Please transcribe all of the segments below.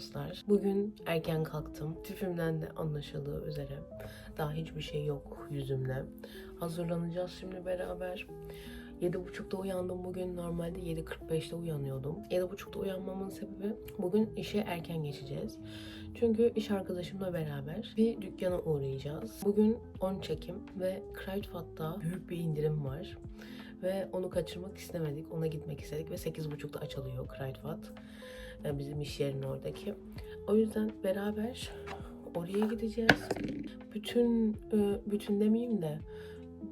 dostlar. Bugün erken kalktım. Tipimden de anlaşıldığı üzere. Daha hiçbir şey yok yüzümde. Hazırlanacağız şimdi beraber. 7.30'da uyandım bugün. Normalde 7.45'te uyanıyordum. 7.30'da uyanmamın sebebi bugün işe erken geçeceğiz. Çünkü iş arkadaşımla beraber bir dükkana uğrayacağız. Bugün 10 çekim ve Kruidvat'ta büyük bir indirim var. Ve onu kaçırmak istemedik. Ona gitmek istedik ve 8.30'da açılıyor Kruidvat. Yani bizim iş yerinin oradaki. O yüzden beraber oraya gideceğiz. Bütün e, bütün demeyeyim de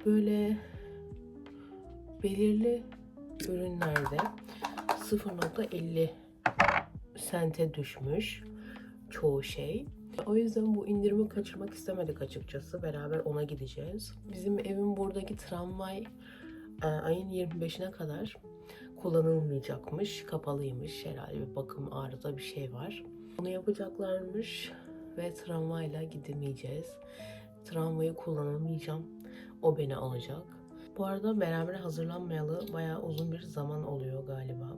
böyle belirli ürünlerde 0.50 sente düşmüş çoğu şey. O yüzden bu indirimi kaçırmak istemedik açıkçası. Beraber ona gideceğiz. Bizim evin buradaki tramvay e, ayın 25'ine kadar kullanılmayacakmış. Kapalıymış. Herhalde bir bakım arıza bir şey var. Onu yapacaklarmış ve tramvayla gidemeyeceğiz. Tramvayı kullanamayacağım. O beni alacak. Bu arada beraber hazırlanmayalı bayağı uzun bir zaman oluyor galiba.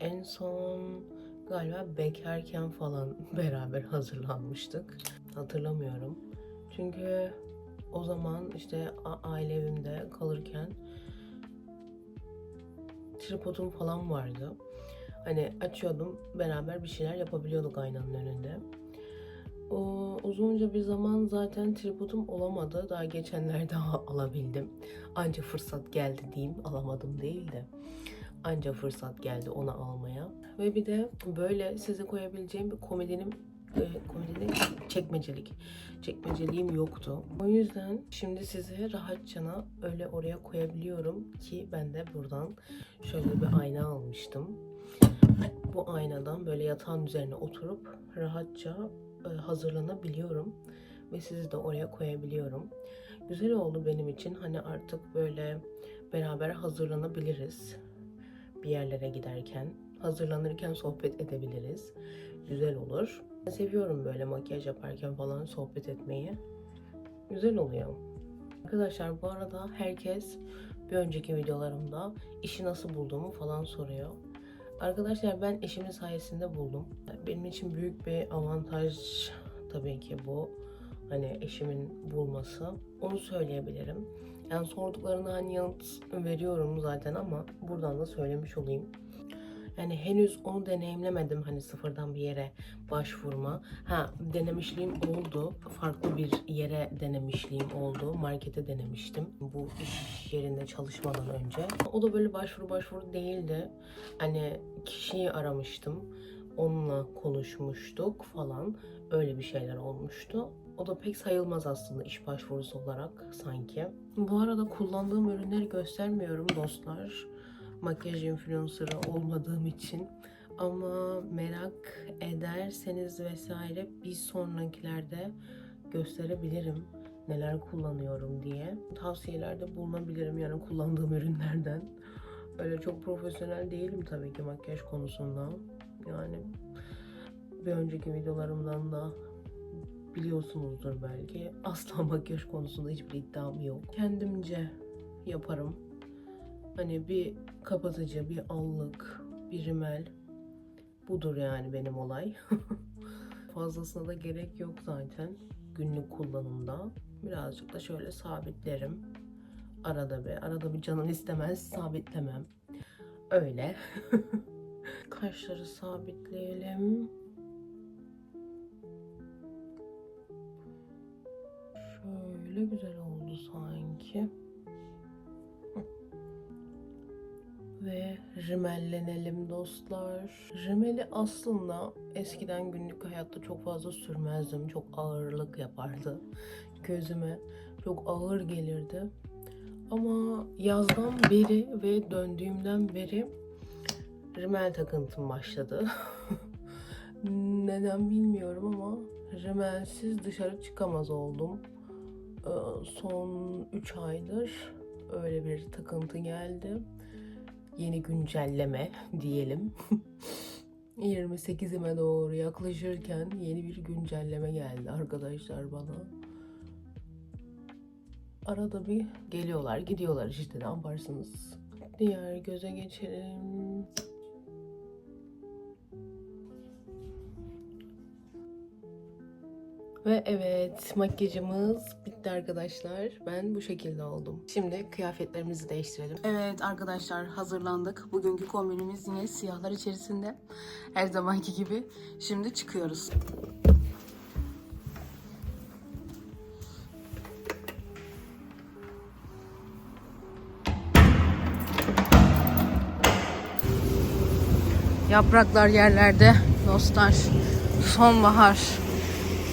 En son galiba bekarken falan beraber hazırlanmıştık. Hatırlamıyorum. Çünkü o zaman işte aile evimde kalırken tripodum falan vardı. Hani açıyordum beraber bir şeyler yapabiliyorduk aynanın önünde. O uzunca bir zaman zaten tripodum olamadı. Daha geçenlerde alabildim. Anca fırsat geldi diyeyim. Alamadım değil de. Anca fırsat geldi onu almaya. Ve bir de böyle size koyabileceğim bir komedinim e, komedinin çekmecelik. Çekmeceliğim yoktu. O yüzden şimdi size rahatçana öyle oraya koyabiliyorum ki ben de buradan şöyle bir ayna almıştım. Bu aynadan böyle yatağın üzerine oturup rahatça e, hazırlanabiliyorum ve sizi de oraya koyabiliyorum. Güzel oldu benim için. Hani artık böyle beraber hazırlanabiliriz bir yerlere giderken. Hazırlanırken sohbet edebiliriz. Güzel olur. Seviyorum böyle makyaj yaparken falan sohbet etmeyi. Güzel oluyor. Arkadaşlar bu arada herkes bir önceki videolarımda işi nasıl bulduğumu falan soruyor. Arkadaşlar ben eşimin sayesinde buldum. Benim için büyük bir avantaj tabii ki bu. Hani eşimin bulması. Onu söyleyebilirim. Yani sorduklarına hani yanıt veriyorum zaten ama buradan da söylemiş olayım. Yani henüz onu deneyimlemedim hani sıfırdan bir yere başvurma. Ha denemişliğim oldu. Farklı bir yere denemişliğim oldu. Markete denemiştim bu iş yerinde çalışmadan önce. O da böyle başvuru başvuru değildi. Hani kişiyi aramıştım. Onunla konuşmuştuk falan. Öyle bir şeyler olmuştu. O da pek sayılmaz aslında iş başvurusu olarak sanki. Bu arada kullandığım ürünleri göstermiyorum dostlar makyaj influencer'ı olmadığım için. Ama merak ederseniz vesaire bir sonrakilerde gösterebilirim neler kullanıyorum diye. Tavsiyelerde bulunabilirim yani kullandığım ürünlerden. Öyle çok profesyonel değilim tabii ki makyaj konusunda. Yani bir önceki videolarımdan da biliyorsunuzdur belki. Asla makyaj konusunda hiçbir iddiam yok. Kendimce yaparım. Hani bir kapatıcı, bir allık, bir rimel. Budur yani benim olay. Fazlasına da gerek yok zaten günlük kullanımda. Birazcık da şöyle sabitlerim. Arada bir, arada bir canın istemez sabitlemem. Öyle. Kaşları sabitleyelim. Şöyle güzel oldu sanki. Ve rimellenelim dostlar. Rimeli aslında eskiden günlük hayatta çok fazla sürmezdim. Çok ağırlık yapardı. Gözüme çok ağır gelirdi. Ama yazdan beri ve döndüğümden beri rimel takıntım başladı. Neden bilmiyorum ama rimelsiz dışarı çıkamaz oldum. Ee, Son 3 aydır öyle bir takıntı geldi yeni güncelleme diyelim. 28'ime doğru yaklaşırken yeni bir güncelleme geldi arkadaşlar bana. Arada bir geliyorlar, gidiyorlar işte ne yaparsınız. Diğer göze geçelim. Ve evet makyajımız bitti arkadaşlar. Ben bu şekilde oldum. Şimdi kıyafetlerimizi değiştirelim. Evet arkadaşlar hazırlandık. Bugünkü kombinimiz yine siyahlar içerisinde. Her zamanki gibi. Şimdi çıkıyoruz. Yapraklar yerlerde dostlar. Sonbahar.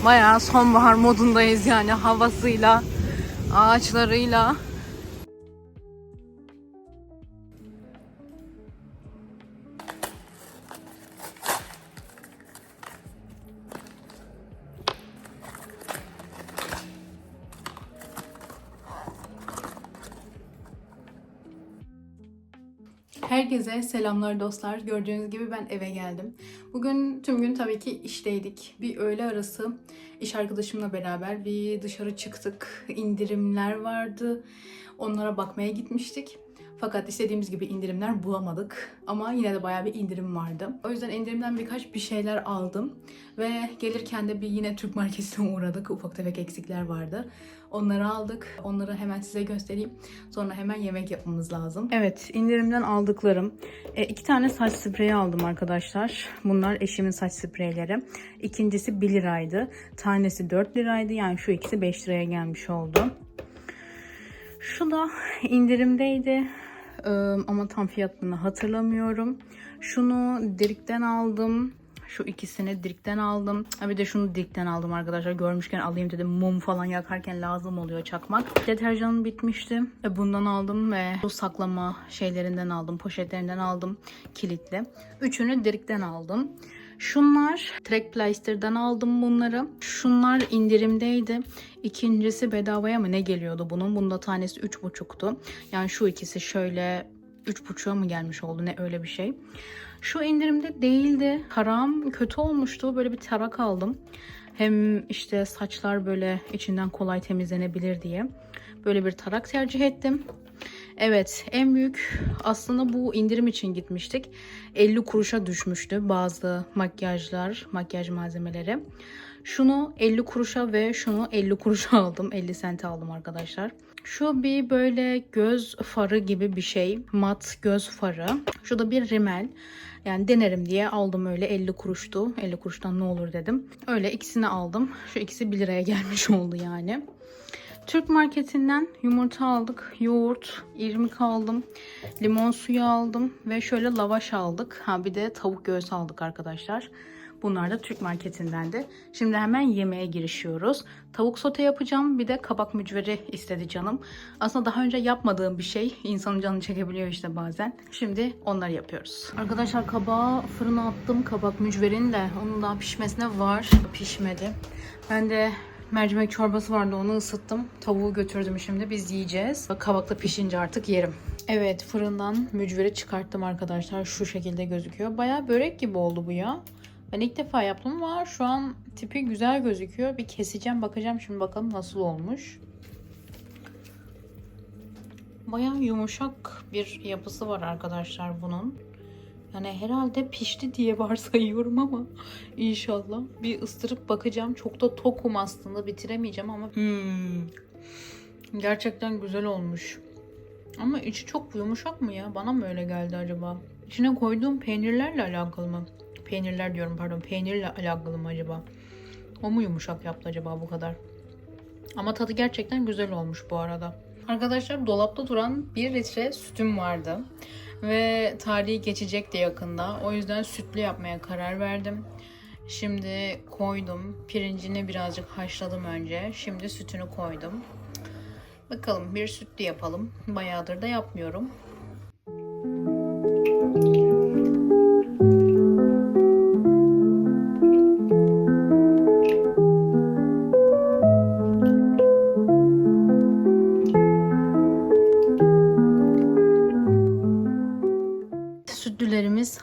Bayağı sonbahar modundayız yani havasıyla, ağaçlarıyla. Herkese selamlar dostlar. Gördüğünüz gibi ben eve geldim. Bugün tüm gün tabii ki işteydik. Bir öğle arası iş arkadaşımla beraber bir dışarı çıktık. İndirimler vardı. Onlara bakmaya gitmiştik. Fakat istediğimiz gibi indirimler bulamadık. Ama yine de bayağı bir indirim vardı. O yüzden indirimden birkaç bir şeyler aldım. Ve gelirken de bir yine Türk marketine uğradık. Ufak tefek eksikler vardı. Onları aldık. Onları hemen size göstereyim. Sonra hemen yemek yapmamız lazım. Evet, indirimden aldıklarım. E, iki tane saç spreyi aldım arkadaşlar. Bunlar eşimin saç spreyleri. İkincisi 1 liraydı. Tanesi 4 liraydı. Yani şu ikisi 5 liraya gelmiş oldu. Şu da indirimdeydi. Ama tam fiyatını hatırlamıyorum. Şunu Dirik'ten aldım. Şu ikisini Dirik'ten aldım. Ha bir de şunu Dirik'ten aldım arkadaşlar. Görmüşken alayım dedim. Mum falan yakarken lazım oluyor çakmak. Deterjanım bitmişti. E, bundan aldım ve bu saklama şeylerinden aldım. Poşetlerinden aldım. Kilitli. Üçünü Dirik'ten aldım. Şunlar Trek Playster'dan aldım bunları. Şunlar indirimdeydi. İkincisi bedavaya mı ne geliyordu bunun? Bunda tanesi 3,5'tu. Yani şu ikisi şöyle 3,5'a mı gelmiş oldu ne öyle bir şey. Şu indirimde değildi. Taram kötü olmuştu. Böyle bir tarak aldım. Hem işte saçlar böyle içinden kolay temizlenebilir diye. Böyle bir tarak tercih ettim. Evet en büyük aslında bu indirim için gitmiştik. 50 kuruşa düşmüştü bazı makyajlar, makyaj malzemeleri. Şunu 50 kuruşa ve şunu 50 kuruşa aldım. 50 sente aldım arkadaşlar. Şu bir böyle göz farı gibi bir şey. Mat göz farı. Şu da bir rimel. Yani denerim diye aldım öyle 50 kuruştu. 50 kuruştan ne olur dedim. Öyle ikisini aldım. Şu ikisi 1 liraya gelmiş oldu yani. Türk marketinden yumurta aldık, yoğurt, irmik aldım, limon suyu aldım ve şöyle lavaş aldık. Ha bir de tavuk göğsü aldık arkadaşlar. Bunlar da Türk marketindendi. Şimdi hemen yemeğe girişiyoruz. Tavuk sote yapacağım. Bir de kabak mücveri istedi canım. Aslında daha önce yapmadığım bir şey. İnsanın canını çekebiliyor işte bazen. Şimdi onları yapıyoruz. Arkadaşlar kabağı fırına attım. Kabak mücverin de onun daha pişmesine var. Pişmedi. Ben de Mercimek çorbası vardı onu ısıttım. Tavuğu götürdüm şimdi biz yiyeceğiz. Kabakla pişince artık yerim. Evet fırından mücveri çıkarttım arkadaşlar. Şu şekilde gözüküyor. Baya börek gibi oldu bu ya. Ben ilk defa yaptım ama şu an tipi güzel gözüküyor. Bir keseceğim bakacağım şimdi bakalım nasıl olmuş. Baya yumuşak bir yapısı var arkadaşlar bunun. Yani herhalde pişti diye varsayıyorum ama inşallah bir ısırıp bakacağım. Çok da tokum aslında bitiremeyeceğim ama hmm, gerçekten güzel olmuş. Ama içi çok yumuşak mı ya? Bana mı öyle geldi acaba? İçine koyduğum peynirlerle alakalı mı? Peynirler diyorum pardon. Peynirle alakalı mı acaba? O mu yumuşak yaptı acaba bu kadar? Ama tadı gerçekten güzel olmuş bu arada. Arkadaşlar dolapta duran 1 litre sütüm vardı. Ve tarihi geçecek de yakında. O yüzden sütlü yapmaya karar verdim. Şimdi koydum. Pirincini birazcık haşladım önce. Şimdi sütünü koydum. Bakalım bir sütlü yapalım. Bayağıdır da yapmıyorum.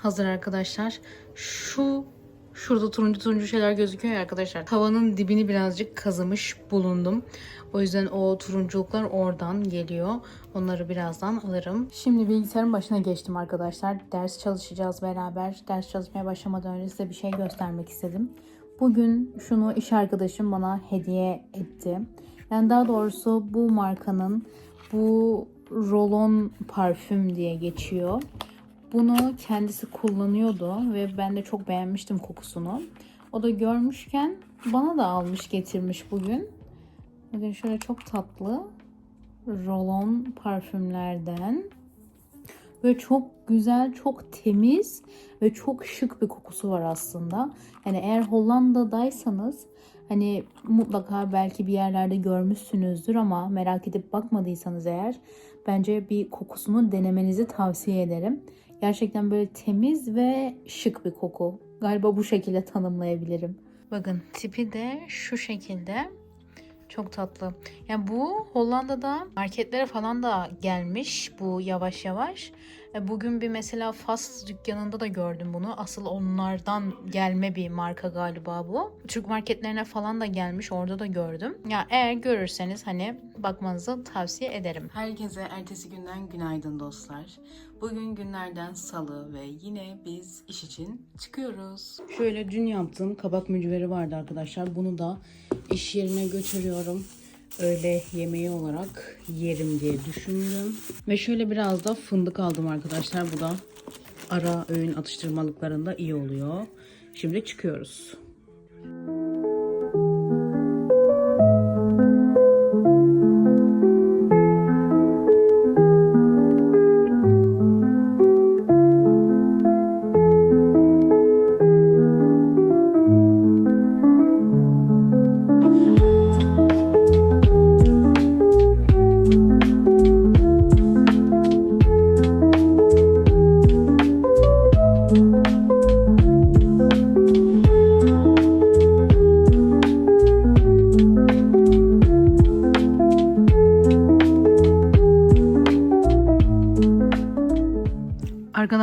Hazır arkadaşlar. Şu şurada turuncu turuncu şeyler gözüküyor ya arkadaşlar. Tavanın dibini birazcık kazımış bulundum. O yüzden o turunculuklar oradan geliyor. Onları birazdan alırım. Şimdi bilgisayarın başına geçtim arkadaşlar. Ders çalışacağız beraber. Ders çalışmaya başlamadan önce size bir şey göstermek istedim. Bugün şunu iş arkadaşım bana hediye etti. Yani daha doğrusu bu markanın bu rolon parfüm diye geçiyor. Bunu kendisi kullanıyordu ve ben de çok beğenmiştim kokusunu. O da görmüşken bana da almış getirmiş bugün. Bakın şöyle çok tatlı rolon parfümlerden. Böyle çok güzel, çok temiz ve çok şık bir kokusu var aslında. Yani eğer Hollanda'daysanız hani mutlaka belki bir yerlerde görmüşsünüzdür ama merak edip bakmadıysanız eğer bence bir kokusunu denemenizi tavsiye ederim. Gerçekten böyle temiz ve şık bir koku. Galiba bu şekilde tanımlayabilirim. Bakın tipi de şu şekilde. Çok tatlı. Yani bu Hollanda'da marketlere falan da gelmiş bu yavaş yavaş. E, Bugün bir mesela fast dükkanında da gördüm bunu. Asıl onlardan gelme bir marka galiba bu. Türk marketlerine falan da gelmiş. Orada da gördüm. Ya eğer görürseniz hani bakmanızı tavsiye ederim. Herkese ertesi günden günaydın dostlar. Bugün günlerden salı ve yine biz iş için çıkıyoruz. Şöyle dün yaptığım kabak mücveri vardı arkadaşlar. Bunu da iş yerine götürüyorum. Öğle yemeği olarak yerim diye düşündüm. Ve şöyle biraz da fındık aldım arkadaşlar. Bu da ara öğün atıştırmalıklarında iyi oluyor. Şimdi çıkıyoruz.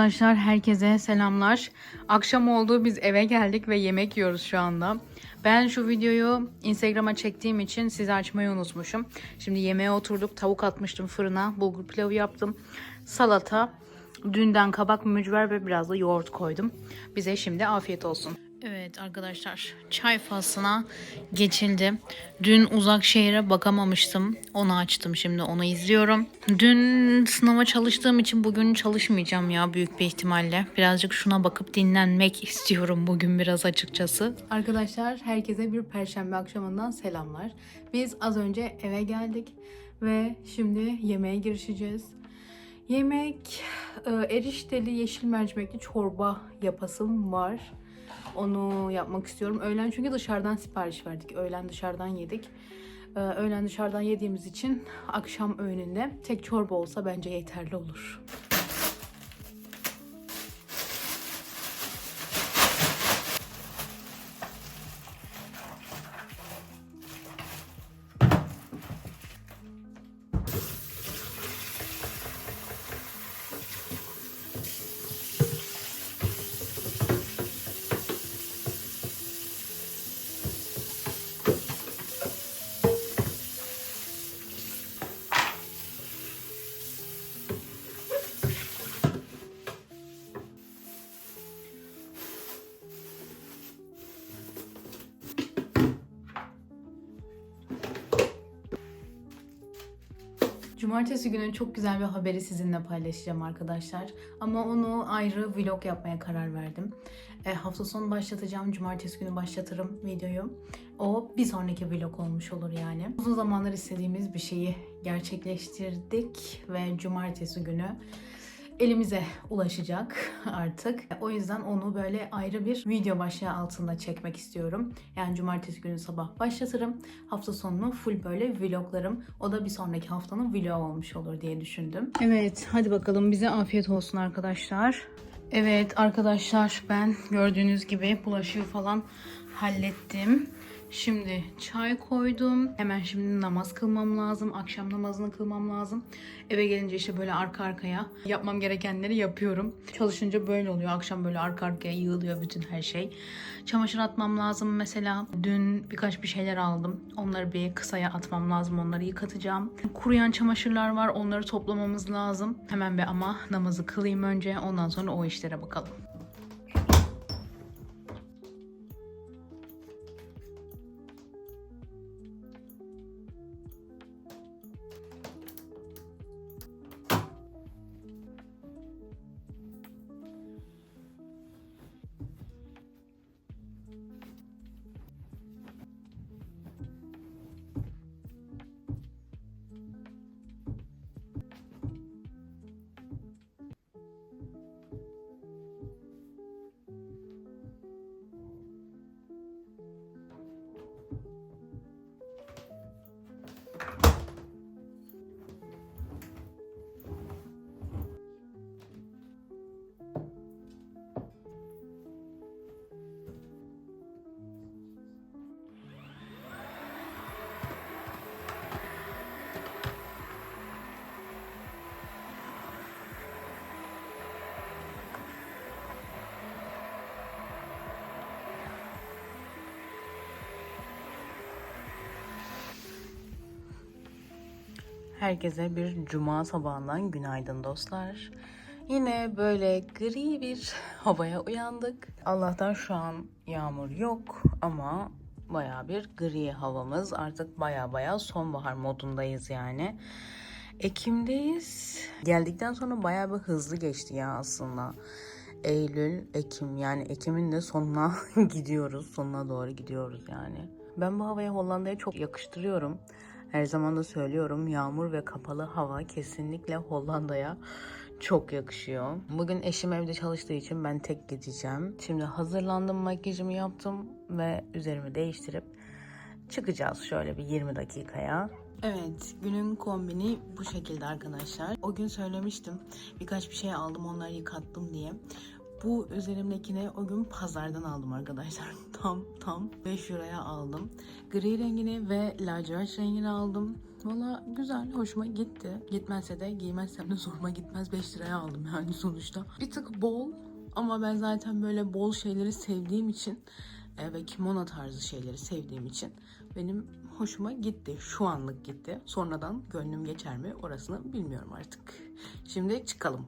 Arkadaşlar herkese selamlar. Akşam oldu biz eve geldik ve yemek yiyoruz şu anda. Ben şu videoyu Instagram'a çektiğim için size açmayı unutmuşum. Şimdi yemeğe oturduk. Tavuk atmıştım fırına. Bulgur pilavı yaptım. Salata, dünden kabak mücver ve biraz da yoğurt koydum. Bize şimdi afiyet olsun. Evet arkadaşlar çay faslına geçildi. Dün uzak şehire bakamamıştım. Onu açtım şimdi onu izliyorum. Dün sınava çalıştığım için bugün çalışmayacağım ya büyük bir ihtimalle. Birazcık şuna bakıp dinlenmek istiyorum bugün biraz açıkçası. Arkadaşlar herkese bir perşembe akşamından selamlar. Biz az önce eve geldik ve şimdi yemeğe girişeceğiz. Yemek e, erişteli yeşil mercimekli çorba yapasım var. Onu yapmak istiyorum. Öğlen çünkü dışarıdan sipariş verdik. Öğlen dışarıdan yedik. Ee, öğlen dışarıdan yediğimiz için akşam öğününde tek çorba olsa bence yeterli olur. Cumartesi günü çok güzel bir haberi sizinle paylaşacağım arkadaşlar. Ama onu ayrı vlog yapmaya karar verdim. E, hafta sonu başlatacağım. Cumartesi günü başlatırım videoyu. O bir sonraki vlog olmuş olur yani. Uzun zamanlar istediğimiz bir şeyi gerçekleştirdik ve cumartesi günü elimize ulaşacak artık. O yüzden onu böyle ayrı bir video başlığı altında çekmek istiyorum. Yani cumartesi günü sabah başlatırım. Hafta sonunu full böyle vloglarım. O da bir sonraki haftanın vlog olmuş olur diye düşündüm. Evet hadi bakalım bize afiyet olsun arkadaşlar. Evet arkadaşlar ben gördüğünüz gibi bulaşığı falan hallettim. Şimdi çay koydum. Hemen şimdi namaz kılmam lazım. Akşam namazını kılmam lazım. Eve gelince işte böyle arka arkaya yapmam gerekenleri yapıyorum. Çalışınca böyle oluyor. Akşam böyle arka arkaya yığılıyor bütün her şey. Çamaşır atmam lazım mesela. Dün birkaç bir şeyler aldım. Onları bir kısaya atmam lazım. Onları yıkatacağım. Kuruyan çamaşırlar var. Onları toplamamız lazım. Hemen bir ama namazı kılayım önce. Ondan sonra o işlere bakalım. Herkese bir cuma sabahından günaydın dostlar. Yine böyle gri bir havaya uyandık. Allah'tan şu an yağmur yok ama baya bir gri havamız. Artık baya baya sonbahar modundayız yani. Ekim'deyiz. Geldikten sonra baya bir hızlı geçti ya aslında. Eylül, Ekim yani Ekim'in de sonuna gidiyoruz. Sonuna doğru gidiyoruz yani. Ben bu havayı Hollanda'ya çok yakıştırıyorum. Her zaman da söylüyorum yağmur ve kapalı hava kesinlikle Hollanda'ya çok yakışıyor. Bugün eşim evde çalıştığı için ben tek gideceğim. Şimdi hazırlandım, makyajımı yaptım ve üzerimi değiştirip çıkacağız şöyle bir 20 dakikaya. Evet, günün kombini bu şekilde arkadaşlar. O gün söylemiştim. Birkaç bir şey aldım, onları yıkattım diye. Bu üzerimdekini o gün pazardan aldım arkadaşlar. Tam tam 5 euroya aldım. Gri rengini ve lacivert rengini aldım. Valla güzel, hoşuma gitti. Gitmezse de giymezsem de zoruma gitmez. 5 liraya aldım yani sonuçta. Bir tık bol ama ben zaten böyle bol şeyleri sevdiğim için e, ve kimono tarzı şeyleri sevdiğim için benim hoşuma gitti. Şu anlık gitti. Sonradan gönlüm geçer mi orasını bilmiyorum artık. Şimdi çıkalım.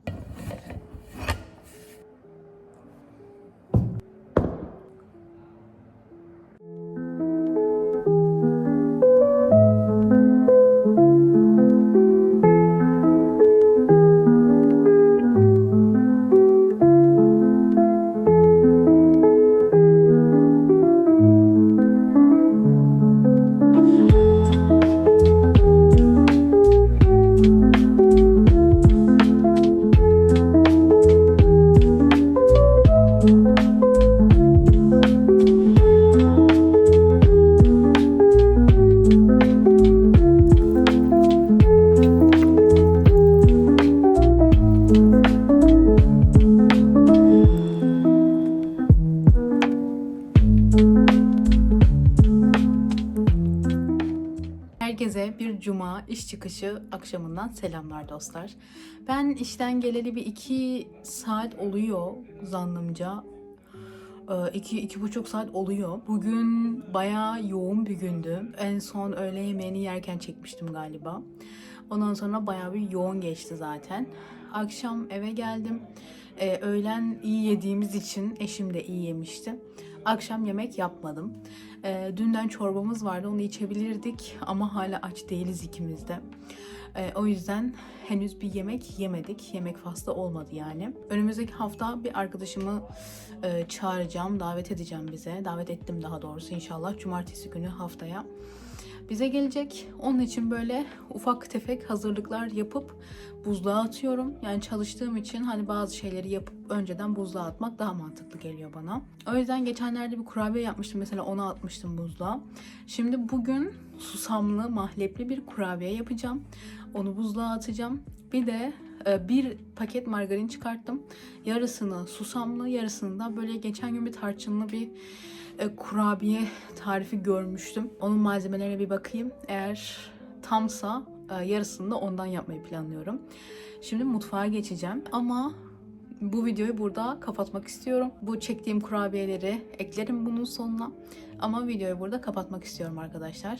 Çıkışı akşamından selamlar dostlar. Ben işten geleli bir iki saat oluyor zannımca. Ee, iki, iki buçuk saat oluyor. Bugün bayağı yoğun bir gündü. En son öğle yemeğini yerken çekmiştim galiba. Ondan sonra bayağı bir yoğun geçti zaten. Akşam eve geldim. Ee, öğlen iyi yediğimiz için eşim de iyi yemişti. Akşam yemek yapmadım. Ee, dünden çorbamız vardı onu içebilirdik ama hala aç değiliz ikimiz de. Ee, o yüzden henüz bir yemek yemedik. Yemek faslı olmadı yani. Önümüzdeki hafta bir arkadaşımı e, çağıracağım, davet edeceğim bize. Davet ettim daha doğrusu inşallah cumartesi günü haftaya. Bize gelecek. Onun için böyle ufak tefek hazırlıklar yapıp buzluğa atıyorum. Yani çalıştığım için hani bazı şeyleri yapıp önceden buzluğa atmak daha mantıklı geliyor bana. O yüzden geçenlerde bir kurabiye yapmıştım. Mesela onu atmıştım buzluğa. Şimdi bugün susamlı, mahlepli bir kurabiye yapacağım. Onu buzluğa atacağım. Bir de e, bir paket margarin çıkarttım. Yarısını susamlı, yarısını da böyle geçen gün bir tarçınlı bir kurabiye tarifi görmüştüm. Onun malzemelerine bir bakayım. Eğer tamsa e, yarısını da ondan yapmayı planlıyorum. Şimdi mutfağa geçeceğim ama bu videoyu burada kapatmak istiyorum. Bu çektiğim kurabiyeleri eklerim bunun sonuna. Ama videoyu burada kapatmak istiyorum arkadaşlar.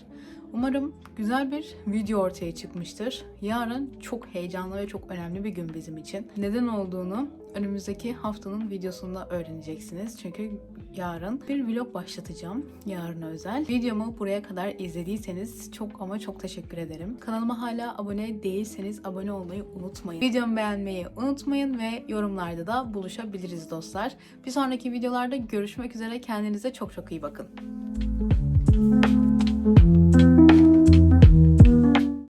Umarım güzel bir video ortaya çıkmıştır. Yarın çok heyecanlı ve çok önemli bir gün bizim için. Neden olduğunu önümüzdeki haftanın videosunda öğreneceksiniz. Çünkü yarın bir vlog başlatacağım. Yarına özel. Videomu buraya kadar izlediyseniz çok ama çok teşekkür ederim. Kanalıma hala abone değilseniz abone olmayı unutmayın. Videomu beğenmeyi unutmayın ve yorumlarda da buluşabiliriz dostlar. Bir sonraki videolarda görüşmek üzere. Kendinize çok çok iyi bakın.